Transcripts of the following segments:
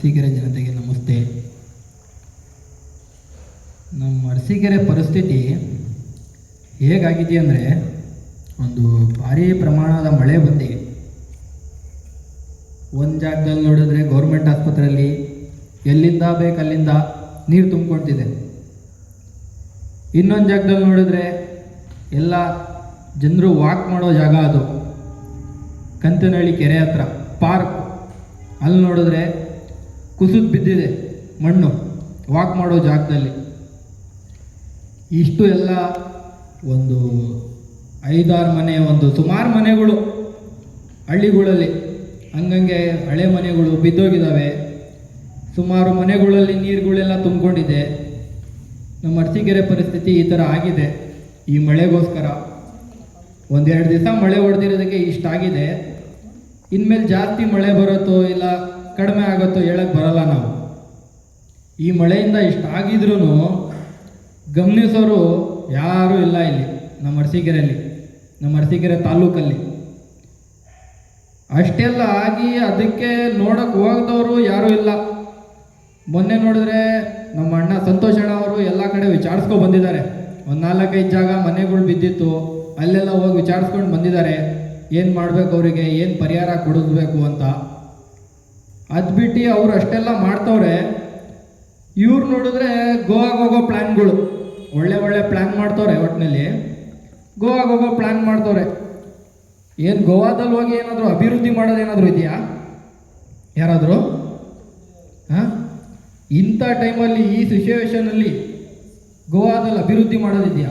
ಅರಸೀಕೆರೆ ಜನತೆಗೆ ನಮಸ್ತೆ. ನಮ್ಮ ಅರಸೀಕೆರೆ ಪರಿಸ್ಥಿತಿ ಹೇಗಾಗಿದೆ ಅಂದರೆ ಒಂದು ಭಾರಿ ಪ್ರಮಾಣದ ಮಳೆ ಬಂದಿದೆ. ಒಂದು ಜಾಗದಲ್ಲಿ ನೋಡಿದ್ರೆ ಗೌರ್ಮೆಂಟ್ ಆಸ್ಪತ್ರೆಯಲ್ಲಿ ಎಲ್ಲಿಂದ ಬೇಕಲ್ಲಿಂದ ನೀರು ತುಂಬಿಕೊಳ್ತಿದೆ. ಇನ್ನೊಂದು ಜಾಗದಲ್ಲಿ ನೋಡಿದ್ರೆ ಎಲ್ಲ ಜನರು ವಾಕ್ ಮಾಡೋ ಜಾಗ ಅದು. ಕಂತನಹಳ್ಳಿ ಕೆರೆ ಹತ್ರ ಪಾರ್ಕ್ ಅಲ್ಲಿ ನೋಡಿದ್ರೆ ಕುಸಿದು ಬಿದ್ದಿದೆ ಮಣ್ಣು. ವಾಕ್ ಮಾಡೋ ಜಾಗದಲ್ಲಿ. ಇಷ್ಟು ಎಲ್ಲ ಒಂದು ಐದಾರು ಮನೆ, ಒಂದು ಸುಮಾರು ಮನೆಗಳು ಹಳ್ಳಿಗಳಲ್ಲಿ. ಹಂಗಂಗೆ ಹಳೆ ಮನೆಗಳು ಬಿದ್ದೋಗಿದ್ದಾವೆ. ಸುಮಾರು ಮನೆಗಳಲ್ಲಿ ನೀರುಗಳೆಲ್ಲ ತುಂಬಿಕೊಂಡಿದೆ. ನಮ್ಮ ಅರಸೀಕೆರೆ ಪರಿಸ್ಥಿತಿ ಈ ಥರ ಆಗಿದೆ. ಈ ಮಳೆಗೋಸ್ಕರ ಒಂದೆರಡು ದಿವಸ ಮಳೆ ಹೊಡೆದಿರೋದಕ್ಕೆ ಇಷ್ಟಾಗಿದೆ. ಇನ್ಮೇಲೆ ಜಾಸ್ತಿ ಮಳೆ ಬರುತ್ತೋ ಇಲ್ಲ ಕಡಿಮೆ ಆಗುತ್ತೋ ಹೇಳಕ್ಕೆ ಬರಲ್ಲ ನಾವು. ಈ ಮಳೆಯಿಂದ ಇಷ್ಟಾಗಿದ್ರೂ ಗಮನಿಸೋರು ಯಾರೂ ಇಲ್ಲ ಇಲ್ಲಿ, ನಮ್ಮ ಅರಸೀಕೆರೆಯಲ್ಲಿ, ನಮ್ಮ ಅರಸೀಕೆರೆ ತಾಲೂಕಲ್ಲಿ ಅಷ್ಟೆಲ್ಲ ಆಗಿ ಅದಕ್ಕೆ ನೋಡಕ್ಕೆ ಹೋಗದವರು ಯಾರೂ ಇಲ್ಲ. ಮೊನ್ನೆ ನೋಡಿದ್ರೆ ನಮ್ಮ ಅಣ್ಣ ಸಂತೋಷ್ ಅಣ್ಣ ಅವರು ಎಲ್ಲ ಕಡೆ ವಿಚಾರಿಸ್ಕೊ ಬಂದಿದ್ದಾರೆ. ಒಂದು ನಾಲ್ಕೈದು ಜಾಗ ಮನೆಗಳು ಬಿದ್ದಿತ್ತು, ಅಲ್ಲೆಲ್ಲ ಹೋಗಿ ವಿಚಾರಿಸ್ಕೊಂಡು ಬಂದಿದ್ದಾರೆ. ಏನು ಮಾಡಬೇಕು ಅವರಿಗೆ, ಏನು ಪರಿಹಾರ ಕೊಡಿಸ್ಬೇಕು ಅಂತ. ಅದು ಬಿಟ್ಟು ಅವ್ರು ಅಷ್ಟೆಲ್ಲ ಮಾಡ್ತವ್ರೆ. ಇವ್ರು ನೋಡಿದ್ರೆ ಗೋವಾಗೆ ಹೋಗೋ ಪ್ಲ್ಯಾನ್ಗಳು ಒಳ್ಳೆ ಒಳ್ಳೆ ಪ್ಲ್ಯಾನ್ ಮಾಡ್ತವ್ರೆ ಒಟ್ಟಿನಲ್ಲಿ ಗೋವಾಗೆ ಹೋಗೋ ಪ್ಲ್ಯಾನ್ ಮಾಡ್ತವ್ರೆ. ಏನು ಗೋವಾದಲ್ಲಿ ಹೋಗಿ ಏನಾದರೂ ಅಭಿವೃದ್ಧಿ ಮಾಡೋದೇನಾದರೂ ಇದೆಯಾ? ಯಾರಾದರೂ? ಹಾಂ? ಇಂಥ ಟೈಮಲ್ಲಿ, ಈ ಸಿಚುವೇಶನಲ್ಲಿ ಗೋವಾದಲ್ಲಿ ಅಭಿವೃದ್ಧಿ ಮಾಡೋದಿದೆಯಾ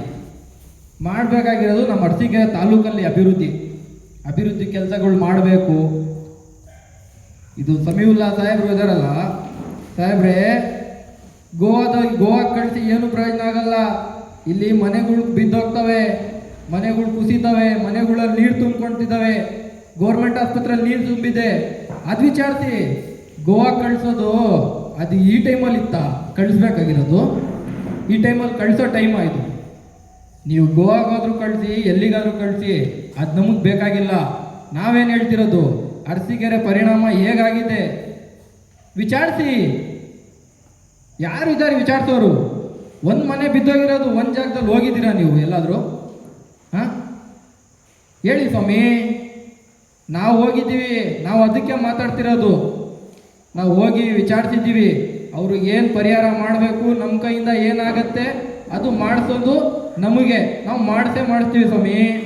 ಮಾಡಬೇಕಾಗಿರೋದು ನಮ್ಮ ಅರಸೀಕೆರೆ ತಾಲೂಕಲ್ಲಿ ಅಭಿವೃದ್ಧಿ. ಅಭಿವೃದ್ಧಿ ಕೆಲಸಗಳು ಮಾಡಬೇಕು. ಇದು ಸಮೀವುಲ್ಲಾ ಸಾಹೇಬ್ರು ಇದಾರಲ್ಲ. ಸಾಹೇಬ್ರೆ, ಗೋವಾದ, ಗೋವಾ ಕಳಿಸಿ ಏನು ಪ್ರಯೋಜನ ಆಗಲ್ಲ. ಇಲ್ಲಿ ಮನೆಗಳು ಬಿದ್ದೋಗ್ತವೆ, ಮನೆಗಳು ಕುಸಿತವೆ, ಮನೆಗಳಲ್ಲಿ ನೀರು ತುಂಬ್ಕೊಳ್ತಿದ್ದಾವೆ. ಗೋರ್ಮೆಂಟ್ ಆಸ್ಪತ್ರೆಯಲ್ಲಿ ನೀರು ತುಂಬಿದೆ. ಅದು ವಿಚಾರಿಸಿ, ಗೋವಾ ಕಳಿಸೋದು ಅದು ಈ ಟೈಮಲ್ಲಿ ಇತ್ತ ಕಳಿಸ್ಬೇಕಾಗಿರೋದು? ಈ ಟೈಮಲ್ಲಿ ಕಳಿಸೋ ಟೈಮ್ ಆಯಿತು. ನೀವು ಗೋವಾಗಾದ್ರೂ ಕಳಿಸಿ, ಎಲ್ಲಿಗಾದ್ರೂ ಕಳಿಸಿ, ಅದು ನಮಗೆ ಬೇಕಾಗಿಲ್ಲ. ನಾವೇನು ಹೇಳ್ತಿರೋದು? ಅರಸೀಕೆರೆ ಪರಿಣಾಮ ಹೇಗಾಗಿದೆ? ವಿಚಾರಿಸಿ. ಯಾರು ಇದ್ದಾರೆ ವಿಚಾರಿಸೋರು? ಒಂದು ಮನೆ ಬಿದ್ದೋಗಿರೋದು ಒಂದು ಜಾಗದಲ್ಲಿ ಹೋಗಿದ್ದೀರಾ ನೀವು ಎಲ್ಲಾದರೂ? ಹಾಂ? ಹೇಳಿ ಸ್ವಾಮಿ. ನಾವು ಹೋಗಿದ್ದೀವಿ, ನಾವು ಅದಕ್ಕೆ ಮಾತಾಡ್ತಿರೋದು. ನಾವು ಹೋಗಿ ವಿಚಾರಿಸಿದ್ದೀವಿ. ಅವರು ಏನು ಪರಿಹಾರ ಮಾಡಬೇಕು ನಮ್ಮ ಕೈಯಿಂದ ಏನಾಗತ್ತೆ, ಅದು ಮಾಡಿಸೋದು ನಮಗೆ. ನಾವು ಮಾಡಿಸೇ ಮಾಡ್ತೀವಿ ಸ್ವಾಮಿ.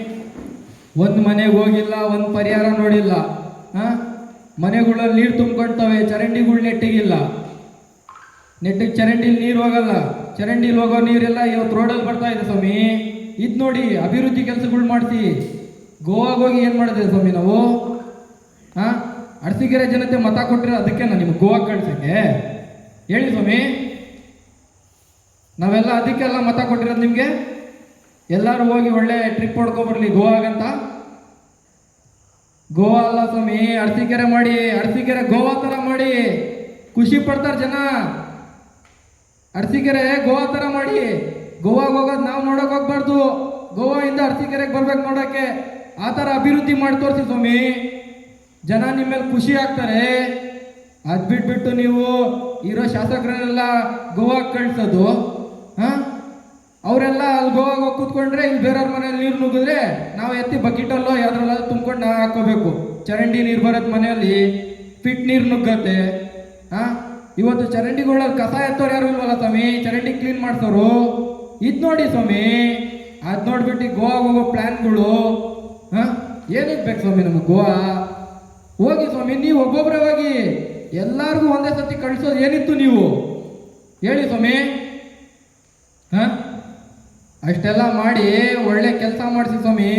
ಒಂದು ಮನೆಗೆ ಹೋಗಿಲ್ಲ, ಒಂದು ಪರಿಹಾರ ನೋಡಿಲ್ಲ. ಹಾಂ? ಮನೆಗಳಲ್ಲಿ ನೀರು ತುಂಬ್ಕೊಳ್ತವೆ ಚರಂಡಿಗಳು ನೆಟ್ಟಿಗಿಲ್ಲ. ನೆಟ್ಟಿಗೆ ಚರಂಡಿಲಿ ನೀರು ಹೋಗಲ್ಲ. ಚರಂಡಿಲಿ ಹೋಗೋ ನೀರೆಲ್ಲ ಇವತ್ತು ರೋಡಲ್ಲಿ ಬರ್ತಾ ಇದೆ ಸ್ವಾಮಿ. ಇದು ನೋಡಿ ಅಭಿವೃದ್ಧಿ ಕೆಲಸಗಳು ಮಾಡ್ತೀವಿ ಗೋವಾಗ ಹೋಗಿ ಏನು ಮಾಡಿದೆ ಸ್ವಾಮಿ ನಾವು? ಹಾಂ? ಅರಸಿಗೆರೆ ಜನತೆ ಮತ ಕೊಟ್ಟಿರೋ ಅದಕ್ಕೆ ನಾನು ನಿಮ್ಗೆ ಗೋವಾಗ ಕಳ್ಸಕ್ಕೆ? ಹೇಳಿ ಸ್ವಾಮಿ. ನಾವೆಲ್ಲ ಅದಕ್ಕೆಲ್ಲ ಮತ ಕೊಟ್ಟಿರೋದು ನಿಮಗೆ? ಎಲ್ಲರೂ ಹೋಗಿ ಒಳ್ಳೆ ಟ್ರಿಪ್ ಹೊಡ್ಕೊಬರ್ಲಿ ಗೋವಾಗಂತ. ಗೋವಾ ಅಲ್ಲ ಸ್ವಾಮಿ, ಅರಸೀಕೆರೆ ಮಾಡಿ, ಅರಸೀಕೆರೆ ಗೋವಾ ಥರ ಮಾಡಿ. ಖುಷಿ ಪಡ್ತಾರೆ ಜನ. ಅರಸೀಕೆರೆ, ಗೋವಾ ಥರ ಮಾಡಿ. ಗೋವಾಗೆ ಹೋಗೋದು ನಾವು ನೋಡೋಕೆ ಹೋಗ್ಬಾರ್ದು. ಗೋವಾಯಿಂದ ಅರಸೀಕೆರೆಗೆ ಬರ್ಬೇಕು ನೋಡೋಕ್ಕೆ. ಆ ಥರ ಅಭಿವೃದ್ಧಿ ಮಾಡಿ ತೋರಿಸಿ ಸ್ವಾಮಿ. ಜನ ನಿಮ್ಮ ಮೇಲೆ ಖುಷಿ ಆಗ್ತಾರೆ. ಅದು ಬಿಟ್ಬಿಟ್ಟು ನೀವು ಇರೋ ಶಾಸಕರನ್ನೆಲ್ಲ ಗೋವಾಗೆ ಕಳ್ಸೋದು, ಹಾಂ? ಅವರೆಲ್ಲ ಅಲ್ಲಿ ಗೋವಾಗ ಹೋಗಿ ಕೂತ್ಕೊಂಡ್ರೆ ಇಲ್ಲಿ ಬೇರೆಯವ್ರ ಮನೇಲಿ ನೀರು ನುಗ್ಗಿದ್ರೆ ನಾವು ಎತ್ತಿ ಬಕೆಟಲ್ಲೋ ಯಾವ್ದ್ರಲ್ಲ ತುಂಬ್ಕೊಂಡು ನಾವು ಹಾಕೋಬೇಕು ಚರಂಡಿ ನೀರು ಬರೋದು ಮನೆಯಲ್ಲಿ ಫಿಟ್ ನೀರು ನುಗ್ಗತ್ತೆ. ಹಾಂ ಇವತ್ತು ಚರಂಡಿಗಳಲ್ಲಿ ಕಸ ಎತ್ತೋರು ಯಾರು ಇಲ್ವಲ್ಲ ಸ್ವಾಮಿ? ಚರಂಡಿ ಕ್ಲೀನ್ ಮಾಡ್ಸೋರು? ಇದು ನೋಡಿ ಸ್ವಾಮಿ, ಅದು ನೋಡ್ಬಿಟ್ಟು ಗೋವಾಗ ಹೋಗೋ ಪ್ಲ್ಯಾನ್ಗಳು ಹಾಂ ಏನಕ್ಕೆ ಸ್ವಾಮಿ ನಮಗೆ ಗೋವಾ? ಹೋಗಿ ಸ್ವಾಮಿ, ನೀವು ಒಬ್ಬೊಬ್ಬರೇ ಹೋಗಿ ಎಲ್ಲರಿಗೂ ಒಂದೇ ಸತಿ ಕಳಿಸೋದು ಏನಿತ್ತು ನೀವು? ಹೇಳಿ ಸ್ವಾಮಿ. ಅಷ್ಟೆಲ್ಲ ಮಾಡಿ ಒಳ್ಳೆ ಕೆಲಸ ಮಾಡಿಸಿ ಸ್ವಾಮಿ.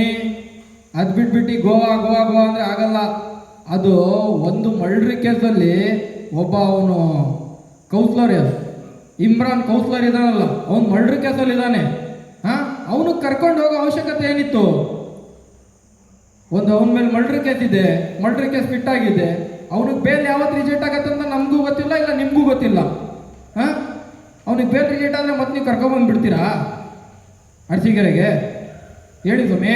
ಅದು ಬಿಟ್ಬಿಟ್ಟು ಗೋವಾ ಗೋವಾ ಗೋವಾ ಅಂದರೆ ಆಗಲ್ಲ. ಅದು ಒಂದು ಮಳ್ರಿ ಕೆಲಸದಲ್ಲಿ ಒಬ್ಬ ಅವನು ಕೌನ್ಸ್ಲರ್ ಇಮ್ರಾನ್ ಕೌಸ್ಲರ್ ಇದ್ದಾನಲ್ಲ, ಅವನು ಮಳ್ರಿ ಕೇಸಲ್ಲಿ ಇದ್ದಾನೆ. ಹಾಂ? ಅವನು ಕರ್ಕೊಂಡು ಹೋಗೋ ಅವಶ್ಯಕತೆ ಏನಿತ್ತು? ಒಂದು ಅವನ ಮೇಲೆ ಮರ್ಡ್ರ್ ಕೇಸ್ ಇದೆ ಮರ್ಡ್ರ್ ಕೇಸ್ ಫಿಟ್ ಆಗಿದೆ. ಅವನಿಗೆ ಬೇಲ್ ಯಾವತ್ತು ರಿಜೆಕ್ಟ್ ಆಗತ್ತೆ ಅಂತ ನಮಗೂ ಗೊತ್ತಿಲ್ಲ, ಇಲ್ಲ ನಿಮಗೂ ಗೊತ್ತಿಲ್ಲ. ಹಾಂ? ಅವನಿಗೆ ಬೇಲ್ ರಿಜೆಕ್ಟ್ ಆದರೆ ಮತ್ತೆ ನೀವು ಕರ್ಕೊಂಬಂದ್ಬಿಡ್ತೀರಾ ಅರಸೀಕೆರೆಗೆ ಹೇಳಿ ಸ್ವಾಮಿ,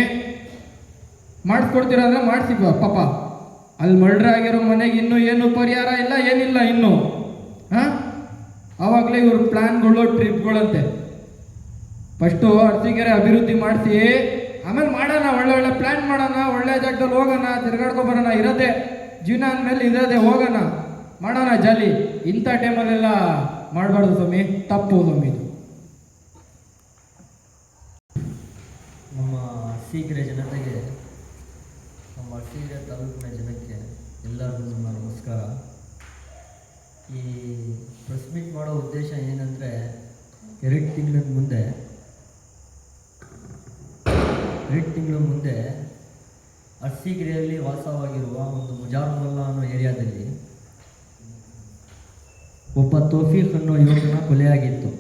ಮಾಡಿಸ್ಕೊಡ್ತೀರ ಅಂದ್ರೆ ಮಾಡಿಸಿದ್ವ ಪಾಪ. ಅಲ್ಲಿ ಮರ್ಡ್ರ್ ಆಗಿರೋ ಮನೆಗೆ ಇನ್ನೂ ಏನು ಪರಿಹಾರ ಇಲ್ಲ, ಏನಿಲ್ಲ ಇನ್ನು. ಆವಾಗಲೇ ಇವ್ರ ಪ್ಲ್ಯಾನ್ಗಳು ಟ್ರಿಪ್ಗಳಂತೆ. ಫಸ್ಟು ಅರಸೀಕೆರೆ ಅಭಿವೃದ್ಧಿ ಮಾಡಿಸಿ, ಆಮೇಲೆ ಮಾಡೋಣ, ಒಳ್ಳೆ ಒಳ್ಳೆ ಪ್ಲ್ಯಾನ್ ಮಾಡೋಣ, ಒಳ್ಳೆ ಜಾಗದಲ್ಲಿ ಹೋಗೋಣ ತಿರ್ಗಾಡ್ಕೊಬರೋಣ ಬರೋಣ, ಇರೋದೇ. ಜೀವನ ಅಂದಮೇಲೆ ಇರೋದೆ, ಹೋಗೋಣ. ಮಾಡೋಣ, ಜಾಲಿ. ಇಂಥ ಟೈಮಲ್ಲೆಲ್ಲ ಮಾಡಬಾರ್ದು ಸ್ವಾಮಿ, ತಪ್ಪು ಸ್ವಾಮಿ ನಮ್ಮ ಅರಸೀಕೆರೆ ಜನತೆಗೆ, ನಮ್ಮ ಸೀರೆ ತಾಲೂಕಿನ ಜನಕ್ಕೆ ಎಲ್ಲರಿಗೂ ನನ್ನ ನಮಸ್ಕಾರ. ಈ ಪ್ರೆಸ್ ಮೀಟ್ ಮಾಡೋ ಉದ್ದೇಶ ಏನಂದರೆ, ಎರಡು ತಿಂಗಳ ಮುಂದೆ, ಎರಡು ತಿಂಗಳ ಮುಂದೆ ಅರಸೀಕೆರೆಯಲ್ಲಿ ವಾಸವಾಗಿರುವ ಒಂದು ಮುಜಾರ್ಮಲ್ಲ ಅನ್ನೋ ಏರಿಯಾದಲ್ಲಿ ಒಬ್ಬ ತೋಫೀಕ್ ಅನ್ನೋ ಯುವಕನ ಕೊಲೆಯಾಗಿತ್ತು.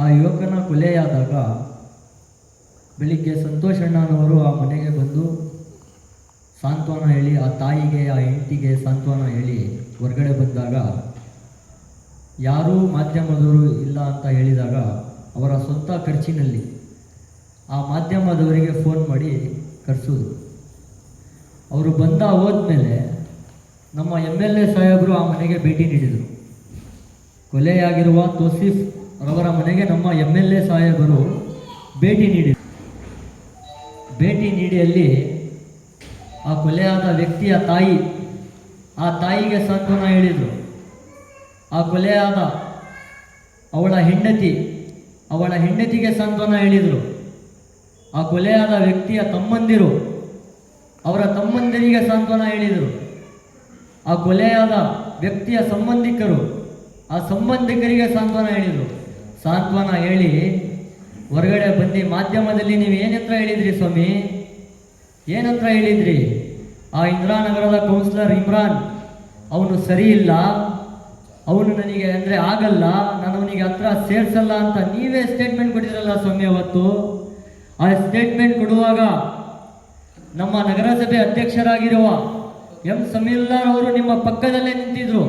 ಆ ಯುವಕನ ಕೊಲೆಯಾದಾಗ ಬೆಳಿಗ್ಗೆ ಸಂತೋಷ್ ಅಣ್ಣನವರು ಆ ಮನೆಗೆ ಬಂದು, ಸಾಂತ್ವನ ಹೇಳಿ, ಆ ತಾಯಿಗೆ, ಆ ಹೆಂಡತಿಗೆ ಸಾಂತ್ವನ ಹೇಳಿ, ಹೊರಗಡೆ ಬಂದಾಗ, ಯಾರೂ ಮಾಧ್ಯಮದವರು ಇಲ್ಲ ಅಂತ ಹೇಳಿದಾಗ ಅವರ ಸ್ವಂತ ಖರ್ಚಿನಲ್ಲಿ ಆ ಮಾಧ್ಯಮದವರಿಗೆ ಫೋನ್ ಮಾಡಿ ಕರೆಸೋದು ಅವರು ಬಂದ ಹೋದ್ಮೇಲೆ ನಮ್ಮ ಎಂ ಎಲ್ ಎ ಸಾಹೇಬರು ಆ ಮನೆಗೆ ಭೇಟಿ ನೀಡಿದರು. ಕೊಲೆಯಾಗಿರುವ ತೋಸಿಫ್ ಅವರ ಮನೆಗೆ ನಮ್ಮ ಎಂ ಎಲ್ ಎ ಸಾಹೇಬರು ಭೇಟಿ ನೀಡಿದರು. ಭೇಟಿ ನೀಡಿಯಲ್ಲಿ ಆ ಕೊಲೆಯಾದ ವ್ಯಕ್ತಿಯ ತಾಯಿ, ಆ ತಾಯಿಗೆ ಸಾಂತ್ವನ ಹೇಳಿದರು. ಆ ಕೊಲೆಯಾದ ಅವಳ ಹೆಂಡತಿ, ಅವಳ ಹೆಂಡತಿಗೆ ಸಾಂತ್ವನ ಹೇಳಿದರು. ಆ ಕೊಲೆಯಾದ ವ್ಯಕ್ತಿಯ ತಮ್ಮಂದಿರು ಅವರ ತಮ್ಮಂದಿರಿಗೆ ಸಾಂತ್ವನ ಹೇಳಿದರು. ಆ ಕೊಲೆಯಾದ ವ್ಯಕ್ತಿಯ ಸಂಬಂಧಿಕರು ಆ ಸಂಬಂಧಿಕರಿಗೆ ಸಾಂತ್ವನ ಹೇಳಿದರು. ಸಾಂತ್ವನ ಹೇಳಿ ಹೊರಗಡೆ ಬಂದು ಮಾಧ್ಯಮದಲ್ಲಿ ನೀವು ಏನತ್ರ ಹೇಳಿದ್ರಿ ಸ್ವಾಮಿ? ಏನತ್ರ ಹೇಳಿದ್ರಿ? ಆ ಇಂದಿರಾನಗರದ ಕೌನ್ಸಿಲರ್ ಇಮ್ರಾನ್, ಅವನು ಸರಿ ಇಲ್ಲ. ಅವನು ನನಗೆ ಅಂದರೆ ಆಗಲ್ಲ. ನಾನು ಅವನಿಗೆ ಹತ್ರ ಸೇರಿಸಲ್ಲ ಅಂತ ನೀವೇ ಸ್ಟೇಟ್ಮೆಂಟ್ ಕೊಟ್ಟಿದ್ರಲ್ಲ ಸ್ವಾಮಿ ಅವತ್ತು? ಆ ಸ್ಟೇಟ್ಮೆಂಟ್ ಕೊಡುವಾಗ ನಮ್ಮ ನಗರಸಭೆ ಅಧ್ಯಕ್ಷರಾಗಿರುವ ಎಂ ಸಮೀಲ್ಲಾರ್ ಅವರು ನಿಮ್ಮ ಪಕ್ಕದಲ್ಲೇ ನಿಂತಿದ್ರು.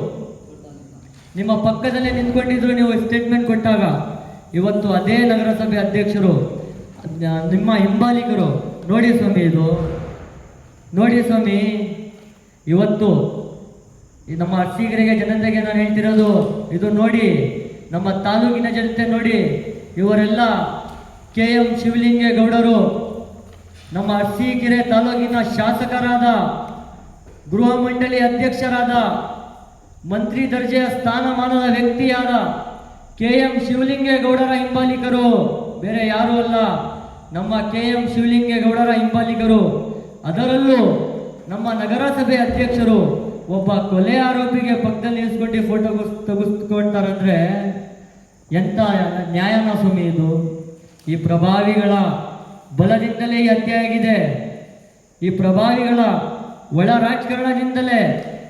ನಿಮ್ಮ ಪಕ್ಕದಲ್ಲೇ ನಿಂತ್ಕೊಂಡಿದ್ರು ನೀವು ಸ್ಟೇಟ್ಮೆಂಟ್ ಕೊಟ್ಟಾಗ. ಇವತ್ತು ಅದೇ ನಗರಸಭೆ ಅಧ್ಯಕ್ಷರು ನಿಮ್ಮ ಹಿಂಬಾಲಿಕರು, ನೋಡಿ ಸ್ವಾಮಿ ಇದು. ನೋಡಿ ಸ್ವಾಮಿ, ಇವತ್ತು ನಮ್ಮ ಅರ್ಸಿಗರಿಗೆ ಜನತೆಗೆ ನಾನು ಹೇಳ್ತಿರೋದು, ಇದು ನೋಡಿ, ನಮ್ಮ ತಾಲೂಕಿನ ಜನತೆ ನೋಡಿ, ಇವರೆಲ್ಲ ಕೆ ಎಂ ಶಿವಲಿಂಗೇಗೌಡರು, ನಮ್ಮ ಅರಸೀಕೆರೆ ತಾಲೂಕಿನ ಶಾಸಕರಾದ, ಗೃಹ ಮಂಡಳಿ ಅಧ್ಯಕ್ಷರಾದ, ಮಂತ್ರಿ ದರ್ಜೆಯ ಸ್ಥಾನಮಾನದ ವ್ಯಕ್ತಿಯಾದ ಕೆ ಎಂ ಶಿವಲಿಂಗೇಗೌಡರ ಹಿಂಬಾಲಿಕರು. ಬೇರೆ ಯಾರೂ ಅಲ್ಲ. ನಮ್ಮ ಕೆ ಎಂ ಶಿವಲಿಂಗೇಗೌಡರ ಹಿಂಬಾಲಿಕರು. ಅದರಲ್ಲೂ ನಮ್ಮ ನಗರಸಭೆ ಅಧ್ಯಕ್ಷರು ಒಬ್ಬ ಕೊಲೆ ಆರೋಪಿಗೆ ಪಕ್ಕದಲ್ಲಿ ನಿಲ್ಲಿಸ್ಕೊಂಡು ಫೋಟೋ ತೆಗೆಸ್ಕೊಳ್ತಾರಂದ್ರೆ ಎಂಥ ನ್ಯಾಯನ ಸ್ವಾಮಿ ಇದು? ಈ ಪ್ರಭಾವಿಗಳ ಬಲದಿಂದಲೇ ಈ ಹತ್ಯೆ ಆಗಿದೆ. ಈ ಪ್ರಭಾವಿಗಳ ಒಳ ರಾಜಕಾರಣದಿಂದಲೇ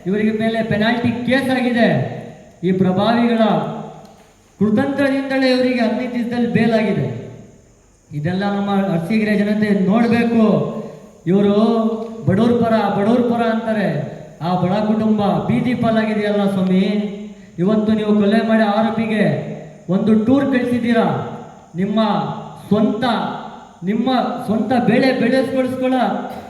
ಇವರಿಗೆ ಮೇಲೆ ಪೆನಾಲ್ಟಿ ಕೇಸ್ ಆಗಿದೆ. ಈ ಪ್ರಭಾವಿಗಳ ಕುತಂತ್ರದಿಂದಲೇ ಇವರಿಗೆ ಹದಿನೈದು ದಿವಸದಲ್ಲಿ ಬೇಲಾಗಿದೆ. ಇದೆಲ್ಲ ನಮ್ಮ ಅರಸೀಕೆರೆ ಜನತೆ ನೋಡಬೇಕು. ಇವರು ಬಡವ್ರ ಪರ ಬಡವ್ರ ಪರ ಅಂತಾರೆ. ಆ ಬಡ ಕುಟುಂಬ ಬೀದಿ ಪಾಲಾಗಿದೆಯಲ್ಲ ಸ್ವಾಮಿ? ಇವತ್ತು ನೀವು ಕೊಲೆ ಮಾಡಿ ಆರೋಪಿಗೆ ಒಂದು ಟೂರ್ ಕಳಿಸಿದ್ದೀರಾ? ನಿಮ್ಮ ಸ್ವಂತ ನಿಮ್ಮ ಸ್ವಂತ ಬೆಳೆ ಬೆಳೆಸ್ಕೊಳಿಸ್ಕೊಳ್ಳ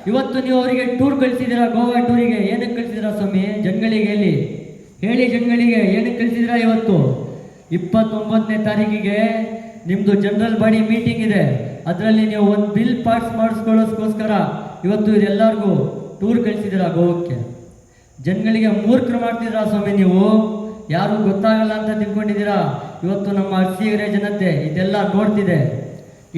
ಇವತ್ತು ನೀವು ಅವರಿಗೆ ಟೂರ್ ಕಳಿಸಿದ್ದೀರಾ? ಗೋವಾ ಟೂರಿಗೆ ಏನಕ್ಕೆ ಕಳಿಸಿದ್ದೀರಾ ಸ್ವಾಮಿ? ಜಂಗಳಿಗೆ ಹೇಳಿ ಹೇಳಿ ಜನಗಳಿಗೆ ಏನಕ್ಕೆ ಕಳಿಸಿದ್ದೀರಾ ಇವತ್ತು? ಇಪ್ಪತ್ತೊಂಬತ್ತನೇ ತಾರೀಕಿಗೆ ನಿಮ್ಮದು ಜನರಲ್ ಬಾಡಿ ಮೀಟಿಂಗ್ ಇದೆ. ಅದರಲ್ಲಿ ನೀವು ಒಂದು ಬಿಲ್ ಪಾಸ್ ಮಾಡಿಸ್ಕೊಳ್ಳೋಸ್ಕೋಸ್ಕರ ಇವತ್ತು ಇದೆಲ್ಲರಿಗೂ ಟೂರ್ ಕಳಿಸಿದ್ದೀರಾ ಗೋವಕ್ಕೆ. ಜನಗಳಿಗೆ ಮೂರ್ಖರು ಮಾಡ್ತಿದ್ದೀರಾ ಸ್ವಾಮಿ ನೀವು? ಯಾರು ಗೊತ್ತಾಗಲ್ಲ ಅಂತ ತಿಳ್ಕೊಂಡಿದ್ದೀರಾ? ಇವತ್ತು ನಮ್ಮ ಅರಸೀಕೆರೆ ಜನತೆ ಇದೆಲ್ಲ ನೋಡ್ತಿದೆ.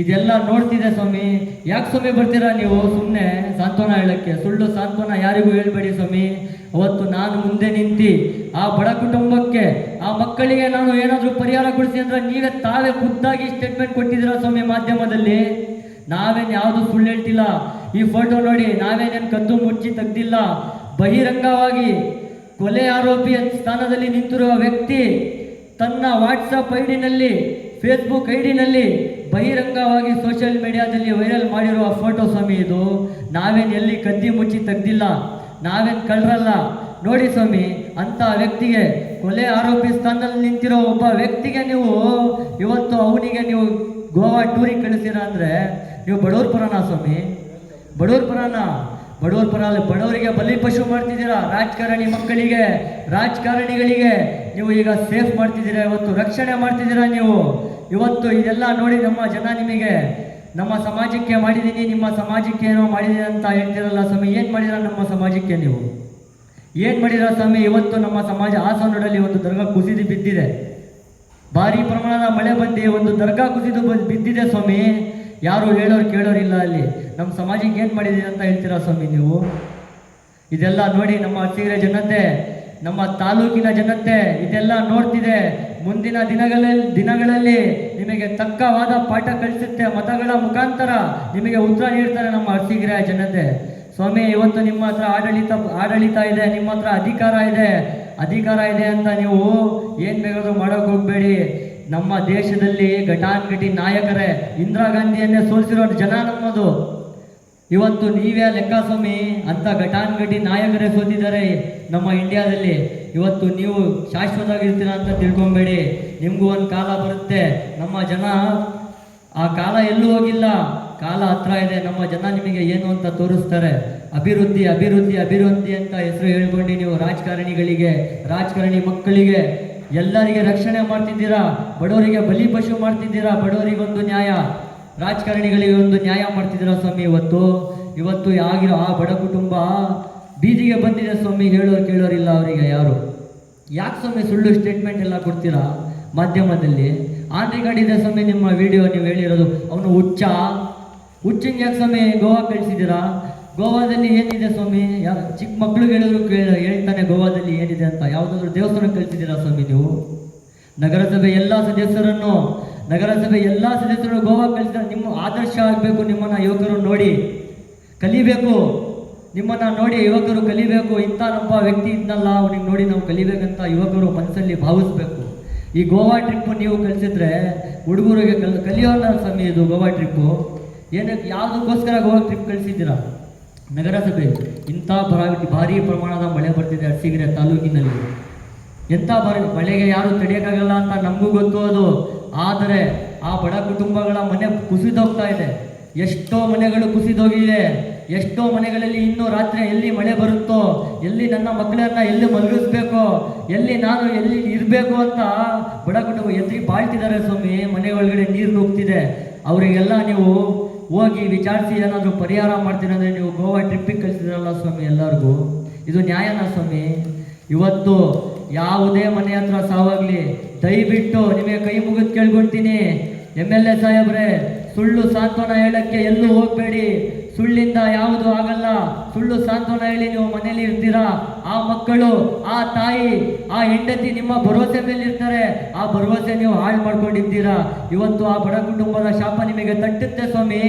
ಇದೆಲ್ಲ ನೋಡ್ತಿದೆ ಸ್ವಾಮಿ. ಯಾಕೆ ಸ್ವಾಮಿ ಬರ್ತೀರಾ ನೀವು? ಸುಮ್ಮನೆ ಸಾಂತ್ವನ ಹೇಳಕ್ಕೆ. ಸುಳ್ಳು ಸಾಂತ್ವನ ಯಾರಿಗೂ ಹೇಳ್ಬೇಡಿ ಸ್ವಾಮಿ. ಅವತ್ತು ನಾನು ಮುಂದೆ ನಿಂತು ಆ ಬಡ ಕುಟುಂಬಕ್ಕೆ, ಆ ಮಕ್ಕಳಿಗೆ ನಾನು ಏನಾದರೂ ಪರಿಹಾರ ಕೊಡಿಸಿ ಅಂದ್ರೆ ನೀವೇ ತಾವೇ ಖುದ್ದಾಗಿ ಸ್ಟೇಟ್ಮೆಂಟ್ ಕೊಟ್ಟಿದ್ದೀರಾ ಸ್ವಾಮಿ ಮಾಧ್ಯಮದಲ್ಲಿ? ನಾವೇನು ಯಾವುದು ಸುಳ್ಳು ಹೇಳ್ತಿಲ್ಲ. ಈ ಫೋಟೋ ನೋಡಿ, ನಾವೇನೇನು ಕದ್ದು ಮುಚ್ಚಿ ತೆಗ್ದಿಲ್ಲ. ಬಹಿರಂಗವಾಗಿ ಕೊಲೆ ಆರೋಪಿಯ ಸ್ಥಾನದಲ್ಲಿ ನಿಂತಿರುವ ವ್ಯಕ್ತಿ ತನ್ನ ವಾಟ್ಸಪ್ ಐಡಿನಲ್ಲಿ ಫೇಸ್ಬುಕ್ ಐಡಿನಲ್ಲಿ ಬಹಿರಂಗವಾಗಿ ಸೋಷಿಯಲ್ ಮೀಡಿಯಾದಲ್ಲಿ ವೈರಲ್ ಮಾಡಿರುವ ಫೋಟೋ ಸ್ವಾಮಿ ಇದು. ನಾವೇನು ಎಲ್ಲಿ ಕದ್ದಿ ಮುಚ್ಚಿ ತೆಗ್ದಿಲ್ಲ, ನಾವೇನು ಕಳ್ರಲ್ಲ. ನೋಡಿ ಸ್ವಾಮಿ ಅಂತ ವ್ಯಕ್ತಿಗೆ ಕೊಲೆ ಆರೋಪಿ ಸ್ಥಾನದಲ್ಲಿ ನಿಂತಿರೋ ಒಬ್ಬ ವ್ಯಕ್ತಿಗೆ ನೀವು ಇವತ್ತು ಅವನಿಗೆ ನೀವು ಗೋವಾ ಟೂರಿಗೆ ಕಳಿಸಿರ ಅಂದರೆ ನೀವು ಬಡವ್ರ ಪುರಾಣ ಸ್ವಾಮಿ? ಬಡವ್ರ ಪುರಾಣ ಬಡವ್ರ ಪರ ಬಡವರಿಗೆ ಬಲಿ ಪಶು ಮಾಡ್ತಿದ್ದೀರಾ ರಾಜಕಾರಣಿ ಮಕ್ಕಳಿಗೆ, ರಾಜಕಾರಣಿಗಳಿಗೆ? ನೀವು ಈಗ ಸೇಫ್ ಮಾಡ್ತಿದ್ದೀರಾ? ಇವತ್ತು ರಕ್ಷಣೆ ಮಾಡ್ತಿದ್ದೀರಾ ನೀವು? ಇವತ್ತು ಇದೆಲ್ಲ ನೋಡಿ ನಮ್ಮ ಜನ ನಿಮಗೆ, ನಮ್ಮ ಸಮಾಜಕ್ಕೆ ಮಾಡಿದ್ದೀನಿ, ನಿಮ್ಮ ಸಮಾಜಕ್ಕೆ ಏನೋ ಮಾಡಿದ್ದೀನಿ ಅಂತ ಹೇಳ್ತಿರಲ್ಲ ಸ್ವಾಮಿ. ಏನು ಮಾಡಿದ್ರ ನಮ್ಮ ಸಮಾಜಕ್ಕೆ ನೀವು? ಏನು ಮಾಡಿದಿರ ಸ್ವಾಮಿ? ಇವತ್ತು ನಮ್ಮ ಸಮಾಜ ಹಾಸನದಲ್ಲಿ ಒಂದು ದರ್ಗಾ ಕುಸಿದು ಬಿದ್ದಿದೆ. ಭಾರಿ ಪ್ರಮಾಣದ ಮಳೆ ಬಂದು ಒಂದು ದರ್ಗಾ ಕುಸಿದು ಬಂದ್- ಬಿದ್ದಿದೆ ಸ್ವಾಮಿ. ಯಾರು ಹೇಳೋರು ಕೇಳೋರಿಲ್ಲ ಅಲ್ಲಿ. ನಮ್ಮ ಸಮಾಜಕ್ಕೆ ಏನು ಮಾಡಿದ್ದೀರಿ ಅಂತ ಹೇಳ್ತೀರಾ ಸ್ವಾಮಿ ನೀವು? ಇದೆಲ್ಲ ನೋಡಿ ನಮ್ಮ ಹತ್ತಿರ ಜನತೆ ನಮ್ಮ ತಾಲೂಕಿನ ಜನತೆ ಇದೆಲ್ಲ ನೋಡ್ತಿದೆ. ಮುಂದಿನ ದಿನಗಳಲ್ಲಿ ದಿನಗಳಲ್ಲಿ ನಿಮಗೆ ತಕ್ಕವಾದ ಪಾಠ ಕಲಿಸುತ್ತೆ. ಮತಗಳ ಮುಖಾಂತರ ನಿಮಗೆ ಉತ್ತರ ನೀಡ್ತಾರೆ ನಮ್ಮ ಹಸಿಗಿರ ಜನತೆ. ಸ್ವಾಮಿ, ಇವತ್ತು ನಿಮ್ಮ ಹತ್ರ ಆಡಳಿತ ಆಡಳಿತ ಇದೆ, ನಿಮ್ಮ ಹತ್ರ ಅಧಿಕಾರ ಇದೆ. ಅಧಿಕಾರ ಇದೆ ಅಂತ ನೀವು ಏನು ಬೇಕಾದ್ರೂ ಮಾಡೋಕೆ ಹೋಗಬೇಡಿ. ನಮ್ಮ ದೇಶದಲ್ಲಿ ಘಟಾನ್ಘಟಿ ನಾಯಕರೇ, ಇಂದಿರಾ ಗಾಂಧಿಯನ್ನೇ ಸೋಲಿಸಿರೋ ಜನ ನಮ್ಮದು. ಇವತ್ತು ನೀವೇ ಲೆಕ್ಕ ಸ್ವಾಮಿ ಅಂತ ಘಟಾನ್ಘಟಿ ನಾಯಕರೇ ಸೋತಿದ್ದಾರೆ ನಮ್ಮ ಇಂಡಿಯಾದಲ್ಲಿ. ಇವತ್ತು ನೀವು ಶಾಶ್ವತವಾಗಿರ್ತೀರ ಅಂತ ತಿಳ್ಕೊಬೇಡಿ. ನಿಮಗೂ ಒಂದು ಕಾಲ ಬರುತ್ತೆ. ನಮ್ಮ ಜನ ಆ ಕಾಲ ಎಲ್ಲೂ ಹೋಗಿಲ್ಲ. ಕಾಲ ಹತ್ರ ಇದೆ. ನಮ್ಮ ಜನ ನಿಮಗೆ ಏನು ಅಂತ ತೋರಿಸ್ತಾರೆ. ಅಭಿವೃದ್ಧಿ ಅಭಿವೃದ್ಧಿ ಅಭಿವೃದ್ಧಿ ಅಂತ ಹೆಸರು ಹೇಳ್ಕೊಂಡು ನೀವು ರಾಜಕಾರಣಿಗಳಿಗೆ, ರಾಜಕಾರಣಿ ಮಕ್ಕಳಿಗೆ ಎಲ್ಲರಿಗೆ ರಕ್ಷಣೆ ಮಾಡ್ತಿದ್ದೀರಾ? ಬಡವರಿಗೆ ಬಲಿ ಪಶು ಮಾಡ್ತಿದ್ದೀರಾ? ಬಡವರಿಗೊಂದು ನ್ಯಾಯ. ರಾಜಕಾರಣಿಗಳಿಗೆ ಒಂದು ನ್ಯಾಯ ಮಾಡ್ತಿದ್ದೀರಾ ಸ್ವಾಮಿ ಇವತ್ತು? ಇವತ್ತು ಆಗಿರೋ ಆ ಬಡ ಕುಟುಂಬ ಬೀದಿಗೆ ಬಂದಿದೆ ಸ್ವಾಮಿ, ಹೇಳೋರು ಕೇಳೋರಿಲ್ಲ ಅವರಿಗೆ ಯಾರು? ಯಾಕೆ ಸ್ವಾಮಿ ಸುಳ್ಳು ಸ್ಟೇಟ್ಮೆಂಟ್ ಎಲ್ಲ ಕೊಡ್ತೀರಾ ಮಾಧ್ಯಮದಲ್ಲಿ? ಆಂಧ್ರ ಕಾರ್ಡ್ ಸ್ವಾಮಿ, ನಿಮ್ಮ ವಿಡಿಯೋ ನೀವು ಹೇಳಿರೋದು. ಅವನು ಹುಚ್ಚ. ಹುಚ್ಚಿಂಗ್ ಯಾಕೆ ಸ್ವಾಮಿ ಗೋವಾ ಕಳಿಸಿದ್ದೀರಾ? ಗೋವಾದಲ್ಲಿ ಏನಿದೆ ಸ್ವಾಮಿ? ಯಾ ಚಿಕ್ಕ ಮಕ್ಳು ಹೇಳಿದ್ರು ಹೇಳ್ತಾನೆ ಗೋವಾದಲ್ಲಿ ಏನಿದೆ ಅಂತ. ಯಾವುದಾದ್ರೂ ದೇವಸ್ಥಾನ ಕಳಿಸಿದ್ದೀರಾ ಸ್ವಾಮಿ ನೀವು? ನಗರಸಭೆ ಎಲ್ಲ ಸದಸ್ಯರನ್ನು ನಗರಸಭೆ ಎಲ್ಲ ಸದಸ್ಯರು ಗೋವಾ ಕಲಿಸಿದ ನಿಮ್ಮ ಆದರ್ಶ ಆಗಬೇಕು ನಿಮ್ಮನ್ನ ಯುವಕರು ನೋಡಿ. ಕಲಿಬೇಕು. ನಿಮ್ಮನ್ನ ನೋಡಿ ಯುವಕರು ಕಲಿಬೇಕು. ಇಂಥ ನಮ್ಮ ವ್ಯಕ್ತಿ ಇದ್ನಲ್ಲ, ಅವನಿಗೆ ನೋಡಿ ನಾವು ಕಲಿಬೇಕಂತ ಯುವಕರು ಮನಸ್ಸಲ್ಲಿ ಭಾವಿಸ್ಬೇಕು. ಈ ಗೋವಾ ಟ್ರಿಪ್ಪು ನೀವು ಕಲಿಸಿದ್ರೆ ಹುಡುಗರಿಗೆ ಕಲ್ ಕಲಿಯೋಲ್ಲ ಸ್ವಾಮಿ ಇದು ಗೋವಾ ಟ್ರಿಪ್ಪು. ಏನಕ್ಕೆ, ಯಾವುದಕ್ಕೋಸ್ಕರ ಗೋವಾ ಟ್ರಿಪ್ ಕಳಿಸಿದ್ದೀರಾ? ನಗರಸಭೆ. ಇಂಥ ಬರ ಭಾರಿ ಪ್ರಮಾಣದ ಮಳೆ ಬರ್ತಿದೆ ಅರಸೀಕೆರೆ ತಾಲೂಕಿನಲ್ಲಿ. ಎಂಥ ಬರ, ಮಳೆಗೆ ಯಾರು ತಡೆಯೋಕ್ಕಾಗಲ್ಲ ಅಂತ ನಮಗೂ ಗೊತ್ತು ಅದು. ಆದರೆ ಆ ಬಡ ಕುಟುಂಬಗಳ ಮನೆ ಕುಸಿದೋಗ್ತಾ ಇದೆ. ಎಷ್ಟೋ ಮನೆಗಳು ಕುಸಿದೋಗಿದೆ. ಎಷ್ಟೋ ಮನೆಗಳಲ್ಲಿ ಇನ್ನೂ ರಾತ್ರಿ ಎಲ್ಲಿ ಮಳೆ ಬರುತ್ತೋ, ಎಲ್ಲಿ ನನ್ನ ಮಕ್ಕಳನ್ನ ಎಲ್ಲಿ ಮಲಗಿಸ್ಬೇಕು, ಎಲ್ಲಿ ನಾನು ಎಲ್ಲಿ ಇರಬೇಕು ಅಂತ ಬಡ ಕುಟುಂಬ ಎದ್ರಿ ಬಾಳ್ತಿದ್ದಾರೆ ಸ್ವಾಮಿ. ಮನೆ ಒಳಗಡೆ ನೀರು ನುಗ್ತಿದೆ. ಅವರಿಗೆಲ್ಲ ನೀವು ಹೋಗಿ ವಿಚಾರಿಸಿ ಏನಾದರೂ ಪರಿಹಾರ ಮಾಡ್ತೀರಂದರೆ ನೀವು ಗೋವಾ ಟ್ರಿಪ್ಪಿಗೆ ಕಳಿಸಿದ್ರಲ್ಲ ಸ್ವಾಮಿ ಎಲ್ಲರಿಗೂ? ಇದು ನ್ಯಾಯನಾ ಸ್ವಾಮಿ? ಇವತ್ತು ಯಾವುದೇ ಮನೆ ಹತ್ರ ಸಾವಾಗ್ಲಿ, ದಯವಿಟ್ಟು ನಿಮಗೆ ಕೈ ಮುಗಿದು ಕೇಳ್ಕೊಳ್ತೀನಿ. ಎಂ ಎಲ್ ಎ ಸಾಹೇಬ್ರೆ, ಸುಳ್ಳು ಸಾಂತ್ವನ ಹೇಳಕ್ಕೆ ಎಲ್ಲೂ ಹೋಗಬೇಡಿ. ಸುಳ್ಳಿಂದ ಯಾವುದು ಆಗಲ್ಲ. ಸುಳ್ಳು ಸಾಂತ್ವನ ಹೇಳಿ ನೀವು ಮನೇಲಿ ಇರ್ತೀರಾ? ಆ ಮಕ್ಕಳು, ಆ ತಾಯಿ, ಆ ಹೆಂಡತಿ ನಿಮ್ಮ ಭರವಸೆ ಮೇಲೆ ಇರ್ತಾರೆ ಆ ಭರವಸೆ ನೀವು ಹಾಳು ಮಾಡ್ಕೊಂಡಿದ್ದೀರಾ ಇವತ್ತು ಆ ಬಡ ಕುಟುಂಬದ ಶಾಪ ನಿಮಗೆ ತಟ್ಟುತ್ತೆ ಸ್ವಾಮಿ.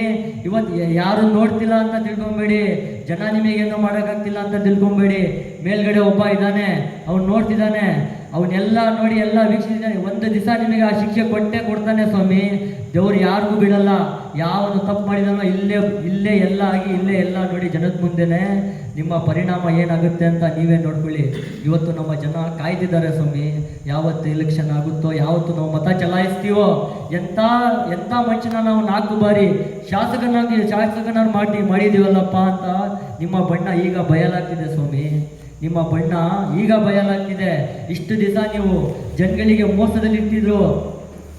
ಇವತ್ತು ಯಾರು ನೋಡ್ತಿಲ್ಲ ಅಂತ ತಿಳ್ಕೊಂಬೇಡಿ. ಜನ ನಿಮಗೇನು ಮಾಡೋಕ್ಕಾಗ್ತಿಲ್ಲ ಅಂತ ತಿಳ್ಕೊಂಬೇಡಿ. ಮೇಲ್ಗಡೆ ಒಬ್ಬ ಇದ್ದಾನೆ, ಅವ್ನು ನೋಡ್ತಿದ್ದಾನೆ. ಅವನ್ನೆಲ್ಲ ನೋಡಿ ಎಲ್ಲ ವೀಕ್ಷಿಸಿದ್ದಾನೆ ಒಂದು ದಿವಸ ನಿಮಗೆ ಆ ಶಿಕ್ಷೆ ಕೊಟ್ಟೆ ಕೊಡ್ತಾನೆ ಸ್ವಾಮಿ. ದೇವ್ರು ಯಾರಿಗೂ ಬಿಡಲ್ಲ. ಯಾವನು ತಪ್ಪು ಮಾಡಿದಾನೋ ಇಲ್ಲೇ ಇಲ್ಲೇ ಎಲ್ಲ ಆಗಿ, ಇಲ್ಲೇ ಎಲ್ಲ ನೋಡಿ ಜನದ ಮುಂದೆನೆ ನಿಮ್ಮ ಪರಿಣಾಮ ಏನಾಗುತ್ತೆ ಅಂತ ನೀವೇ ನೋಡ್ಕೊಳ್ಳಿ. ಇವತ್ತು ನಮ್ಮ ಜನ ಕಾಯ್ದಿದ್ದಾರೆ ಸ್ವಾಮಿ. ಯಾವತ್ತು ಎಲೆಕ್ಷನ್ ಆಗುತ್ತೋ, ಯಾವತ್ತು ನಾವು ಮತ ಚಲಾಯಿಸ್ತೀವೋ, ಎಂಥ ಎಂಥ ಮನುಷ್ಯನ ನಾವು ನಾಲ್ಕು ಬಾರಿ ಶಾಸಕನಾಗಿ ಶಾಸಕನಾಗಿ ಮಾಡಿ, ಮಾಡಿದೀವಲ್ಲಪ್ಪ ಅಂತ ನಿಮ್ಮ ಬಣ್ಣ ಈಗ ಬಯಲಾಗ್ತಿದೆ ಸ್ವಾಮಿ. ನಿಮ್ಮ ಬಣ್ಣ ಈಗ ಬಯಲಾಗ್ತಿದೆ. ಇಷ್ಟು ದಿವಸ ನೀವು ಜನಗಳಿಗೆ ಮೋಸದಲ್ಲಿ ಇಟ್ಟಿದ್ರು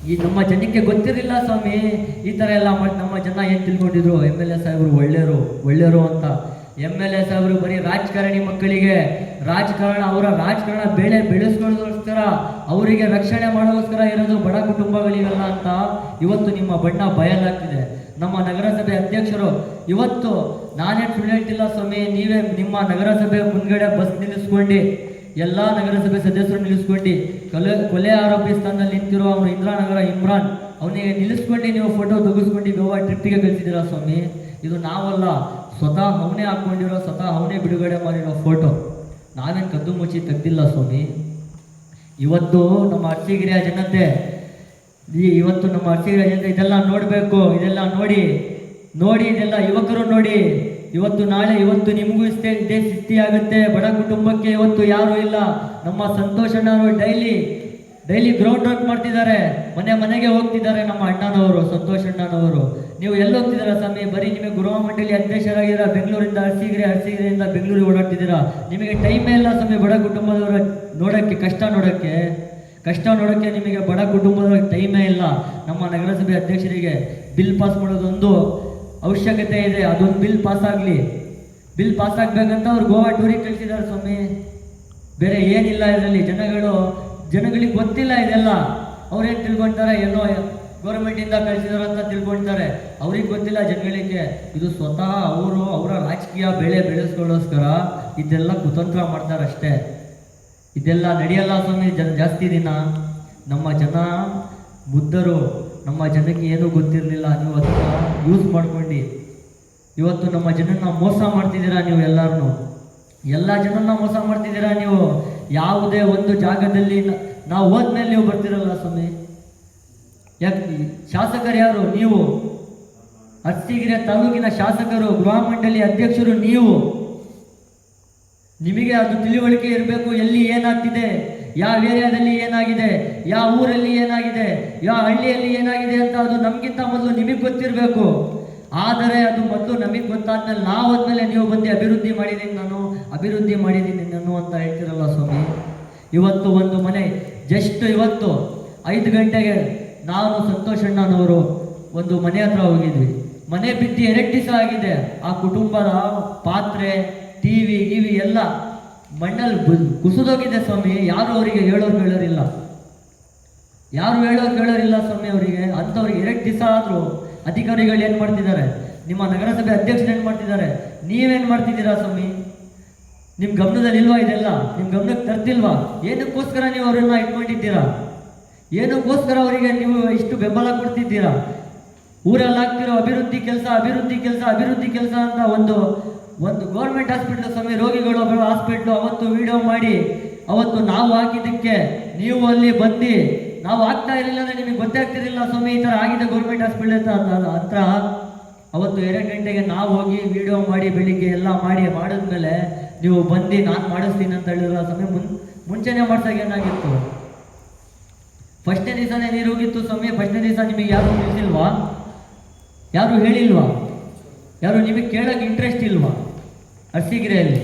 ಈ ನಮ್ಮ ಜನಕ್ಕೆ ಗೊತ್ತಿರಲಿಲ್ಲ ಸ್ವಾಮಿ. ಈ ಥರ ಎಲ್ಲ ಮಾಡಿ ನಮ್ಮ ಜನ ಏನು ತಿಳ್ಕೊಂಡಿದ್ರು? ಎಂ ಎಲ್ ಎ ಸಾಹೇಬರು ಒಳ್ಳೆಯರು ಒಳ್ಳೆಯರು ಅಂತ. ಎಂ ಎಲ್ ಎ ಸಾಹೇಬರು ಬರೀ ರಾಜಕಾರಣಿ ಮಕ್ಕಳಿಗೆ. ರಾಜಕಾರಣ, ಅವರ ರಾಜಕಾರಣ ಬೆಳೆ ಬೆಳೆಸ್ಕೊಳ್ಳೋದಕ್ಕೋಸ್ಕರ, ಅವರಿಗೆ ರಕ್ಷಣೆ ಮಾಡೋದಕ್ಕೋಸ್ಕರ ಇರೋದು ಬಡ ಕುಟುಂಬಗಳಿಗಲ್ಲ ಅಂತ ಇವತ್ತು ನಿಮ್ಮ ಬಣ್ಣ ಬಯಲಾಗ್ತಿದೆ. ನಮ್ಮ ನಗರಸಭೆ ಅಧ್ಯಕ್ಷರು, ಇವತ್ತು ನಾನೇ ಹೇಳ್ತಿಲ್ಲ ಸ್ವಾಮಿ, ನೀವೇ ನಿಮ್ಮ ನಗರಸಭೆ ಮುಂದ್ಗಡೆ ಬಸ್ ನಿಲ್ಲಿಸ್ಕೊಂಡು, ಎಲ್ಲ ನಗರಸಭೆ ಸದಸ್ಯರು ನಿಲ್ಲಿಸ್ಕೊಂಡು. ಕೊಲೆ ಕೊಲೆ ಆರೋಪಿ ಸ್ಥಾನದಲ್ಲಿ ನಿಂತಿರೋ ಅವನು ಇಂದಿರಾನಗರ ಇಮ್ರಾನ್, ಅವನಿಗೆ ನಿಲ್ಲಿಸ್ಕೊಂಡು, ನೀವು ಫೋಟೋ ತೆಗೆಸ್ಕೊಂಡು, ಗೋವಾ ಟ್ರಿಪ್ಪಿಗೆ ಕಳಿಸಿದ್ದೀರಾ ಸ್ವಾಮಿ? ಇದು ನಾವಲ್ಲ, ಸ್ವತಃ ಅವನೇ ಹಾಕ್ಕೊಂಡಿರೋ, ಸ್ವತಃ ಅವನೇ ಬಿಡುಗಡೆ ಮಾಡಿರೋ ಫೋಟೋ ನಾವೇನು ಕದ್ದು ಮುಚ್ಚಿ ತೆಗ್ದಿಲ್ಲ ಸ್ವಾಮಿ. ಇವತ್ತು ನಮ್ಮ ಅರ್ಚಿಗಿರಿಯ ಜನತೆ ಈ ಇವತ್ತು ನಮ್ಮ ಸೀರೆ ಜನತೆ ಇದೆಲ್ಲ ನೋಡಬೇಕು, ಇದೆಲ್ಲ ನೋಡಿ ನೋಡಿ ಇದೆಲ್ಲ ಯುವಕರು ನೋಡಿ. ಇವತ್ತು ನಾಳೆ, ಇವತ್ತು ನಿಮಗೂ ಇಷ್ಟೇ, ಇದೇ ಸ್ಥಿತಿ ಆಗುತ್ತೆ. ಬಡ ಕುಟುಂಬಕ್ಕೆ ಇವತ್ತು ಯಾರು ಇಲ್ಲ. ನಮ್ಮ ಸಂತೋಷನವರು ಡೈಲಿ ಡೈಲಿ ಗ್ರೌಂಡ್ ವರ್ಕ್ ಮಾಡ್ತಿದ್ದಾರೆ. ಮನೆ ಮನೆಗೆ ಹೋಗ್ತಿದ್ದಾರೆ ನಮ್ಮ ಅಣ್ಣನವರು, ಸಂತೋಷ್ ಅಣ್ಣನವರು. ನೀವು ಎಲ್ಲಿ ಹೋಗ್ತಿದ್ದೀರಾ ಸ್ವಾಮಿ? ಬರೀ ನಿಮಗೆ ಗೃಹ ಮಂಡಳಿ ಅಧ್ಯಕ್ಷರಾಗಿದ್ದೀರಾ? ಬೆಂಗಳೂರಿಂದ ಅರಸೀಗೆರೆ ಅರಸೀಗೆರೆಯಿಂದ ಬೆಂಗಳೂರಿಗೆ ಓಡಾಡ್ತಿದ್ದೀರಾ? ನಿಮಗೆ ಟೈಮೇ ಇಲ್ಲ ಸ್ವಾಮಿ ಬಡ ಕುಟುಂಬದವರ ನೋಡೋಕ್ಕೆ, ಕಷ್ಟ ನೋಡೋಕ್ಕೆ. ಕಷ್ಟ ನೋಡೋಕ್ಕೆ ನಿಮಗೆ ಬಡ ಕುಟುಂಬದ ಟೈಮೇ ಇಲ್ಲ. ನಮ್ಮ ನಗರಸಭೆ ಅಧ್ಯಕ್ಷರಿಗೆ ಬಿಲ್ ಪಾಸ್ ಮಾಡೋದೊಂದು ಅವಶ್ಯಕತೆ ಇದೆ. ಅದೊಂದು ಬಿಲ್ ಪಾಸ್ ಆಗಲಿ. ಬಿಲ್ ಪಾಸ್ ಆಗಬೇಕಂತ ಅವ್ರು ಗೋವಾ ಟೂರಿಗೆ ಕಳಿಸಿದ್ದಾರೆ ಸ್ವಾಮಿ. ಬೇರೆ ಏನಿಲ್ಲ ಇದರಲ್ಲಿ. ಜನಗಳು, ಜನಗಳಿಗೆ ಗೊತ್ತಿಲ್ಲ ಇದೆಲ್ಲ. ಅವ್ರೇನು ತಿಳ್ಕೊಳ್ತಾರೆ ಏನೋ ಗೌರ್ಮೆಂಟಿಂದ ಕಳಿಸಿದಾರೆ ಅಂತ ತಿಳ್ಕೊಳ್ತಾರೆ ಅವ್ರಿಗೆ ಗೊತ್ತಿಲ್ಲ ಜನಗಳಿಗೆ. ಇದು ಸ್ವತಃ ಅವರು ಅವರ ರಾಜಕೀಯ ಬೆಳೆ ಬೆಳೆಸ್ಕೊಳ್ಳೋಸ್ಕರ ಇದೆಲ್ಲ ಕುತಂತ್ರ ಮಾಡ್ತಾರೆ ಅಷ್ಟೇ ಇದೆಲ್ಲ ನಡೆಯಲ್ಲ ಸ್ವಾಮಿ, ಜನ ಜಾಸ್ತಿ ದಿನ. ನಮ್ಮ ಜನ ಮುದ್ದರು ನಮ್ಮ ಜನಕ್ಕೆ ಏನೂ ಗೊತ್ತಿರಲಿಲ್ಲ. ನೀವು ಅದನ್ನ ಯೂಸ್ ಮಾಡ್ಕೊಂಡು, ಇವತ್ತು ನಮ್ಮ ಜನನ ಮೋಸ ಮಾಡ್ತಿದ್ದೀರಾ ನೀವು ಎಲ್ಲರನ್ನು ಎಲ್ಲ ಜನನ ಮೋಸ ಮಾಡ್ತಿದ್ದೀರಾ ನೀವು? ಯಾವುದೇ ಒಂದು ಜಾಗದಲ್ಲಿ ನಾವು ಹೋದ್ಮೇಲೆ ನೀವು ಬರ್ತಿರಲ್ಲ ಸ್ವಾಮಿ. ಯಾಕೆ ಶಾಸಕರು ಯಾರು? ನೀವು. ಅರ್ಸಿಗಿರೆ ತಾಲೂಕಿನ ಶಾಸಕರು, ಗೃಹ ಮಂಡಳಿ ಅಧ್ಯಕ್ಷರು ನೀವು. ನಿಮಗೆ ಅದು ತಿಳುವಳಿಕೆ ಇರಬೇಕು, ಎಲ್ಲಿ ಏನಾಗ್ತಿದೆ? ಯಾವ ಏರಿಯಾದಲ್ಲಿ ಏನಾಗಿದೆ? ಯಾವ ಊರಲ್ಲಿ ಏನಾಗಿದೆ? ಯಾವ ಹಳ್ಳಿಯಲ್ಲಿ ಏನಾಗಿದೆ ಅಂತ ಅದು ನಮಗಿಂತ ಮೊದಲು ನಿಮಗೆ ಗೊತ್ತಿರಬೇಕು. ಆದರೆ ಅದು ಮೊದಲು ನಮಗೆ ಗೊತ್ತಾದ್ಮೇಲೆ ನಾವು ಹೋದ್ಮೇಲೆ ನೀವು ಬಂದು ಅಭಿವೃದ್ಧಿ ಮಾಡಿದ್ದೀನಿ ನಾನು, ಅಭಿವೃದ್ಧಿ ಮಾಡಿದ್ದೀನಿ ನಾನು ಅಂತ ಹೇಳ್ತಿರಲ್ಲ ಸ್ವಾಮಿ? ಇವತ್ತು ಒಂದು ಮನೆ, ಜಸ್ಟ್ ಇವತ್ತು ಐದು ಗಂಟೆಗೆ ನಾನು ಸಂತೋಷ್ ಅಣ್ಣನವರು ಒಂದು ಮನೆ ಹತ್ರ ಹೋಗಿದ್ವಿ. ಮನೆ ಬಿದ್ದು ಎರಡು ದಿವಸ ಆಗಿದೆ. ಆ ಕುಟುಂಬದ ಪಾತ್ರೆ ಟಿವಿ ಗಿವಿ ಎಲ್ಲ ಮಣ್ಣಲ್ಲಿ ಕುಸಿದೋಗಿದೆ ಸ್ವಾಮಿ. ಯಾರು ಅವರಿಗೆ ಹೇಳೋರು ಹೇಳೋರಿಲ್ಲ. ಯಾರು ಹೇಳೋರು ಹೇಳೋರಿಲ್ಲ ಸ್ವಾಮಿ ಅವರಿಗೆ. ಅಂಥವ್ರಿಗೆ ಎರಡು ದಿವಸ ಆದರೂ ಅಧಿಕಾರಿಗಳು ಏನು ಮಾಡ್ತಿದ್ದಾರೆ? ನಿಮ್ಮ ನಗರಸಭೆ ಅಧ್ಯಕ್ಷರು ಏನು ಮಾಡ್ತಿದ್ದಾರೆ? ನೀವೇನು ಮಾಡ್ತಿದ್ದೀರಾ ಸ್ವಾಮಿ? ನಿಮ್ಮ ಗಮನದಲ್ಲಿ ಇಲ್ವಾ ಇದೆಲ್ಲ? ನಿಮ್ಮ ಗಮನಕ್ಕೆ ತರ್ತಿಲ್ವಾ? ಏನಕ್ಕೋಸ್ಕರ ನೀವು ಅವರನ್ನ ಇಟ್ಕೊಂಡಿದ್ದೀರಾ ಏನಕ್ಕೋಸ್ಕರ ಅವರಿಗೆ ನೀವು ಇಷ್ಟು ಬೆಂಬಲ ಕೊಡ್ತಿದ್ದೀರಾ? ಊರಲ್ಲಿ ಆಗ್ತಿರೋ ಅಭಿವೃದ್ಧಿ ಕೆಲಸ ಅಭಿವೃದ್ಧಿ ಕೆಲಸ ಅಭಿವೃದ್ಧಿ ಕೆಲಸ ಅಂತ ಒಂದು ಒಂದು ಗೌರ್ಮೆಂಟ್ ಹಾಸ್ಪಿಟ್ಲ್ ಸ್ವಾಮಿ, ರೋಗಿಗಳು ಹಾಸ್ಪಿಟ್ಲು ಅವತ್ತು ವಿಡಿಯೋ ಮಾಡಿ, ಅವತ್ತು ನಾವು ಹಾಕಿದ್ದಕ್ಕೆ ನೀವು ಅಲ್ಲಿ ಬಂದು ನಾವು ಆಗ್ತಾ ಇರಲಿಲ್ಲ ಅಂದರೆ ನಿಮಗೆ ಗೊತ್ತೇ ಆಗ್ತಿರಲಿಲ್ಲ ಸ್ವಾಮಿ, ಈ ಥರ ಆಗಿದೆ ಗೌರ್ಮೆಂಟ್ ಹಾಸ್ಪಿಟ್ಲ್ ಅಂತ ಹತ್ರ ಅವತ್ತು ಎರಡು ಗಂಟೆಗೆ ನಾವು ಹೋಗಿ ವಿಡಿಯೋ ಮಾಡಿ, ಬೆಳಿಗ್ಗೆ ಎಲ್ಲ ಮಾಡಿ, ಮಾಡಿದ್ಮೇಲೆ ನೀವು ಬಂದು ನಾನು ಮಾಡಿಸ್ತೀನಿ ಅಂತ ಹೇಳಿರಲ್ಲ ಸ್ವಾಮಿ. ಮುನ್, ಮುಂಚೆನೇ ಮಾಡ್ಸಾಗ ಏನಾಗಿತ್ತು? ಫಸ್ಟ್ನೇ ದಿವಸನೇ ನೀರು ಹೋಗಿತ್ತು ಸ್ವಾಮಿ. ಫಸ್ಟ್ನೇ ದಿವಸ ನಿಮಗೆ ಯಾರು ತಿಳಿಸಿಲ್ವಾ? ಯಾರು ಹೇಳಿಲ್ವಾ? ಯಾರು ನಿಮಗೆ ಕೇಳೋಕೆ ಇಂಟ್ರೆಸ್ಟ್ ಇಲ್ವಾ? ಅರಸೀಕೆರೆಯಲ್ಲಿ